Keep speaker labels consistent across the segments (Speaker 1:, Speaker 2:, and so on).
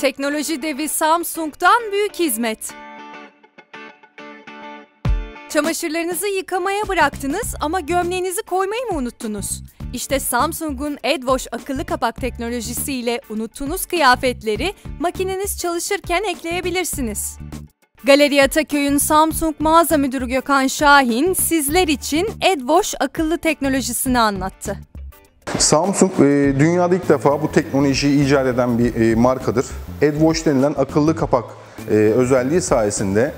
Speaker 1: Teknoloji devi Samsung'dan büyük hizmet. Çamaşırlarınızı yıkamaya bıraktınız ama gömleğinizi koymayı mı unuttunuz? İşte Samsung'un AdWash akıllı kapak teknolojisiyle unuttuğunuz kıyafetleri makineniz çalışırken ekleyebilirsiniz. Galeri Ataköy'ün Samsung mağaza müdürü Gökhan Şahin sizler için AdWash akıllı teknolojisini anlattı.
Speaker 2: Samsung e, dünyada ilk defa bu teknolojiyi icat eden bir e, markadır. AdWash denilen akıllı kapak e, özelliği sayesinde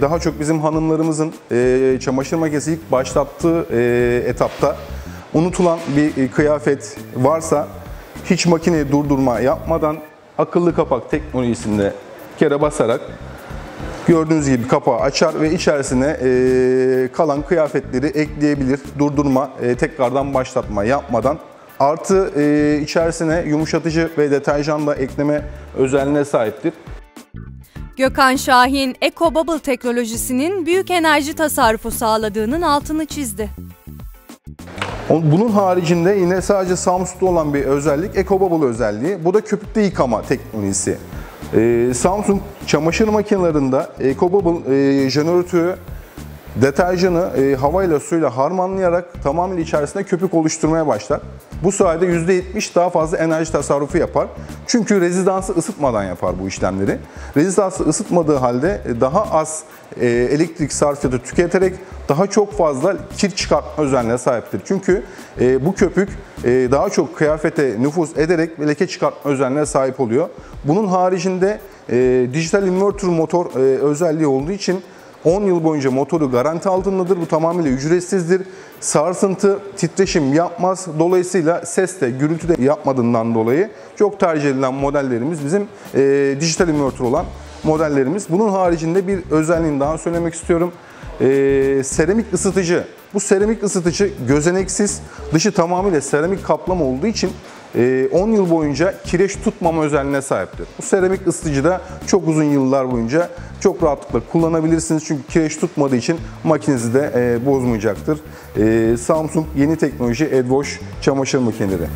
Speaker 2: daha çok bizim hanımlarımızın çamaşır makinesi ilk başlattığı etapta unutulan bir kıyafet varsa hiç makineyi durdurma yapmadan akıllı kapak teknolojisinde kere basarak Gördüğünüz gibi kapağı açar ve içerisine e, kalan kıyafetleri ekleyebilir. Durdurma, e, tekrardan başlatma yapmadan. Artı e, içerisine yumuşatıcı ve deterjan da ekleme özelliğine sahiptir.
Speaker 1: Gökhan Şahin, Eco Bubble teknolojisinin büyük enerji tasarrufu sağladığının altını çizdi.
Speaker 2: Bunun haricinde yine sadece Samsung'da olan bir özellik Eco Bubble özelliği. Bu da köpükte yıkama teknolojisi. Ee, Samsung çamaşır makinelerinde EcoBubble e, jeneratörü deterjanı e, havayla suyla harmanlayarak tamamen içerisinde köpük oluşturmaya başlar. Bu sayede %70 daha fazla enerji tasarrufu yapar. Çünkü rezidansı ısıtmadan yapar bu işlemleri. Rezidansı ısıtmadığı halde daha az e, elektrik sarfiyatı tüketerek daha çok fazla kir çıkartma özelliğine sahiptir. Çünkü e, bu köpük e, daha çok kıyafete nüfuz ederek leke çıkartma özelliğine sahip oluyor. Bunun haricinde dijital inverter motor özelliği olduğu için 10 yıl boyunca motoru garanti altındadır. Bu tamamıyla ücretsizdir. Sarsıntı, titreşim yapmaz. Dolayısıyla ses de, gürültü de yapmadığından dolayı çok tercih edilen modellerimiz bizim e, dijital inverter olan modellerimiz. Bunun haricinde bir özelliğini daha söylemek istiyorum. E, seramik ısıtıcı. Bu seramik ısıtıcı gözeneksiz, dışı tamamıyla seramik kaplama olduğu için 10 ee, yıl boyunca kireç tutmama özelliğine sahiptir. Bu seramik ısıtıcı da çok uzun yıllar boyunca çok rahatlıkla kullanabilirsiniz. Çünkü kireç tutmadığı için makinenizi de e, bozmayacaktır. E, Samsung yeni teknoloji AdWash çamaşır makineleri.